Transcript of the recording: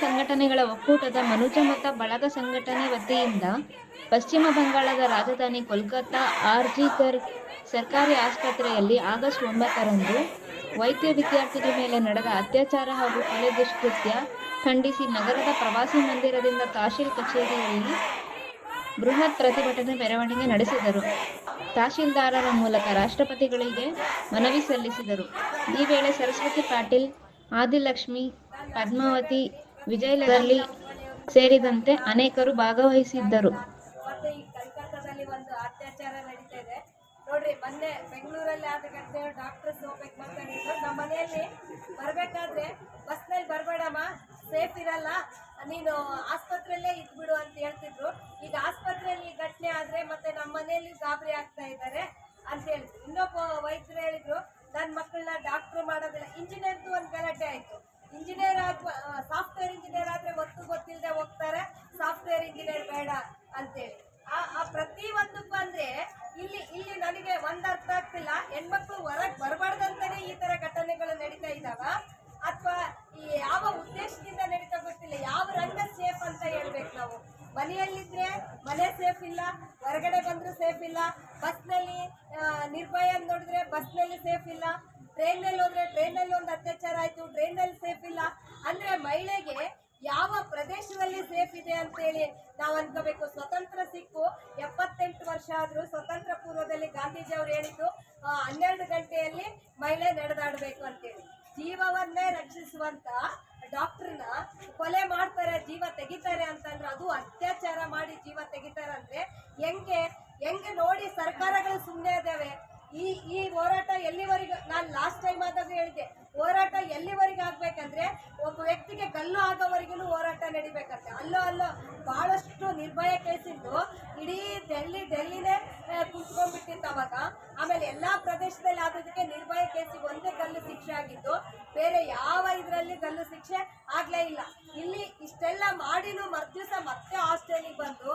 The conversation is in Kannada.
ಸಂಘಟನೆಗಳ ಒಕ್ಕೂಟದ ಮನುಜಮತ ಬಳಗ ಸಂಘಟನೆ ವತಿಯಿಂದ ಪಶ್ಚಿಮ ಬಂಗಾಳದ ರಾಜಧಾನಿ ಕೋಲ್ಕತ್ತಾ ಆರ್ಜಿಕರ್ ಸರ್ಕಾರಿ ಆಸ್ಪತ್ರೆಯಲ್ಲಿ ಆಗಸ್ಟ್ ಒಂಬತ್ತರಂದು ವೈದ್ಯ ವಿದ್ಯಾರ್ಥಿಗಳ ಮೇಲೆ ನಡೆದ ಅತ್ಯಾಚಾರ ಹಾಗೂ ಕೊಲೆ ದುಷ್ಕೃತ್ಯ ಖಂಡಿಸಿ ನಗರದ ಪ್ರವಾಸಿ ಮಂದಿರದಿಂದ ತಹಶೀಲ್ ಕಚೇರಿಯಲ್ಲಿ ಬೃಹತ್ ಪ್ರತಿಭಟನೆ ಮೆರವಣಿಗೆ ನಡೆಸಿದರು. ತಹಶೀಲ್ದಾರರ ಮೂಲಕ ರಾಷ್ಟ್ರಪತಿಗಳಿಗೆ ಮನವಿ ಸಲ್ಲಿಸಿದರು. ಈ ವೇಳೆ ಸರಸ್ವತಿ ಪಾಟೀಲ್, ಆದಿಲಕ್ಷ್ಮಿ, ಪದ್ಮಾವತಿ ವಿಜಯಲಕ್ಷ್ಮಿ ಸೇರಿದಂತೆ ಅನೇಕರು ಭಾಗವಹಿಸಿದ್ದರು. ಮತ್ತೆ ಈ ಕಲ್ಕತ್ತಾದಲ್ಲಿ ಒಂದು ಅತ್ಯಾಚಾರ ನಡೀತಾ ಇದೆ ನೋಡ್ರಿ, ಮೊನ್ನೆ ಬೆಂಗಳೂರಲ್ಲಿ ಆದ ಘಟನೆ ಡಾಕ್ಟರ್ಸ್ ಹೋಗ್ಬೇಕು ಮಾತಾಡಿದ್ರು ನಮ್ಮ ಮನೆಯಲ್ಲಿ ಬರ್ಬೇಕಾದ್ರೆ ಬಸ್ನಲ್ಲಿ ಬರಬೇಡಮ್ಮ, ಸೇಫ್ ಇರಲ್ಲ, ನೀನು ಆಸ್ಪತ್ರೆಯಲ್ಲೇ ಇದ್ಬಿಡು ಅಂತ ಹೇಳ್ತಿದ್ರು. ಈಗ ಆಸ್ಪತ್ರೆಯಲ್ಲಿ ಘಟನೆ ಆದ್ರೆ ಮತ್ತೆ ನಮ್ಮ ಮನೆಯಲ್ಲಿ ಗಾಬರಿ ಆಗ್ತಾ ಇದ್ದಾರೆ ಅಂತ ಹೇಳಿದ್ರು. ಇನ್ನೊಬ್ಬ ವೈದ್ಯರು ಹೇಳಿದ್ರು ನನ್ನ ಮಕ್ಕಳನ್ನ ಡಾಕ್ಟರ್ ಮಾಡೋದಿಲ್ಲ. ಇಂಜಿನಿಯರ್ದು ಒಂದು ಗಲಾಟೆ ಆಯ್ತು. ಇಂಜಿನಿಯರ್ ಆಗ ಸಾಫ್ಟ್ವೇರ್ ಇಂಜಿನಿಯರ್ ಆದ್ರೆ ಗೊತ್ತು ಗೊತ್ತಿಲ್ಲದೆ ಹೋಗ್ತಾರೆ ಇಂಜಿನಿಯರ್ ಬೇಡ ಅಂತೇಳಿ. ಆ ಆ ಪ್ರತಿ ಒಂದಕ್ಕೂ ಅಂದ್ರೆ ಇಲ್ಲಿ ಇಲ್ಲಿ ನನಗೆ ಒಂದ್ ಅರ್ಥ ಆಗ್ತಿಲ್ಲ. ಹೆಣ್ಮಕ್ಳು ಹೊರಗ್ ಬರಬಾರ್ದಂತಾನೆ ಈ ತರ ಘಟನೆಗಳು ನಡೀತಾ ಇದಾವ ಅಥವಾ ಯಾವ ಉದ್ದೇಶದಿಂದ ನಡೀತಾ ಗೊತ್ತಿಲ್ಲ. ಯಾವ ರಂಗ ಸೇಫ್ ಅಂತ ಹೇಳ್ಬೇಕು ನಾವು. ಮನೆಯಲ್ಲಿದ್ರೆ ಮನೆ ಸೇಫ್ ಇಲ್ಲ, ಹೊರಗಡೆ ಬಂದ್ರು ಸೇಫ್ ಇಲ್ಲ, ಬಸ್ನಲ್ಲಿ ನಿರ್ಭಯ ನೋಡಿದ್ರೆ ಬಸ್ನಲ್ಲಿ ಸೇಫ್ ಇಲ್ಲ ಟ್ರೈನಲ್ಲಿ ಹೋದ್ರೆ ಟ್ರೈನಲ್ಲಿ ಒಂದು ಅತ್ಯಾಚಾರ ಆಯ್ತು ಟ್ರೈನಲ್ಲಿ ಸೇಫ್ ಇಲ್ಲ ಅಂದ್ರೆ ಮಹಿಳೆಗೆ ಯಾವ ಪ್ರದೇಶದಲ್ಲಿ ಸೇಫ್ ಇದೆ ಅಂತೇಳಿ ನಾವು ಅನ್ಕೋಬೇಕು. ಸ್ವತಂತ್ರ ಸಿಕ್ಕು. ಎಪ್ಪತ್ತೆಂಟು ವರ್ಷ ಆದರೂ ಸ್ವತಂತ್ರ ಪೂರ್ವದಲ್ಲಿ ಗಾಂಧೀಜಿ ಅವರು ಹೇಳಿದ್ದು ಹನ್ನೆರಡು ಗಂಟೆಯಲ್ಲಿ ಮಹಿಳೆ ನಡೆದಾಡಬೇಕು ಅಂತೇಳಿ. ಜೀವವನ್ನೇ ರಕ್ಷಿಸುವಂತ ಡಾಕ್ಟರ್ನ ಕೊಲೆ ಮಾಡ್ತಾರೆ, ಜೀವ ತೆಗಿತಾರೆ ಅಂತಂದ್ರೆ ಅದು ಅತ್ಯಾಚಾರ ಮಾಡಿ ಜೀವ ತೆಗಿತಾರೆ ಅಂದ್ರೆ ಹೆಂಗೆ ಹೆಂಗೆ ನೋಡಿ ಸರ್ಕಾರಗಳು ಸುಮ್ಮನೆ ಇದ್ದಾವೆ. ಈ ಈ ಹೋರಾಟ ಎಲ್ಲಿವರೆಗೂ, ನಾನು ಲಾಸ್ಟ್ ಟೈಮ್ ಆದಾಗ ಹೇಳಿದೆ ಹೋರಾಟ ಎಲ್ಲಿವರೆಗೂ ಆಗ್ಬೇಕಂದ್ರೆ ಒಬ್ಬ ವ್ಯಕ್ತಿಗೆ ಗಲ್ಲು ಆಗೋವರೆಗೂ ನಡಿಬೇಕಂತೆ. ಅಲ್ಲೋ ಅಲ್ಲೋ, ಬಹಳಷ್ಟು ನಿರ್ಭಯ ಕೇಸಿದ್ದು ಇಡೀ ಡೆಲ್ಲಿ ಡೆಲ್ಲಿನೇ ಕುಂತ್ಕೊಂಡ್ಬಿಟ್ಟಿತ್ತು ಅವಾಗ. ಆಮೇಲೆ ಎಲ್ಲಾ ಪ್ರದೇಶದಲ್ಲಿ ಆದದಕ್ಕೆ ನಿರ್ಭಯ ಕೇಸಿಗೆ ಒಂದೇ ಗಲ್ಲು ಶಿಕ್ಷೆ ಆಗಿದ್ದು, ಬೇರೆ ಯಾವ ಇದರಲ್ಲಿ ಗಲ್ಲು ಶಿಕ್ಷೆ ಆಗ್ಲೇ ಇಲ್ಲ. ಇಲ್ಲಿ ಇಷ್ಟೆಲ್ಲ ಮಾಡಿನೂ ಮರ್ದಿವಸ ಮತ್ತೆ ಹಾಸ್ಟೆಲಿಗೆ ಬಂದು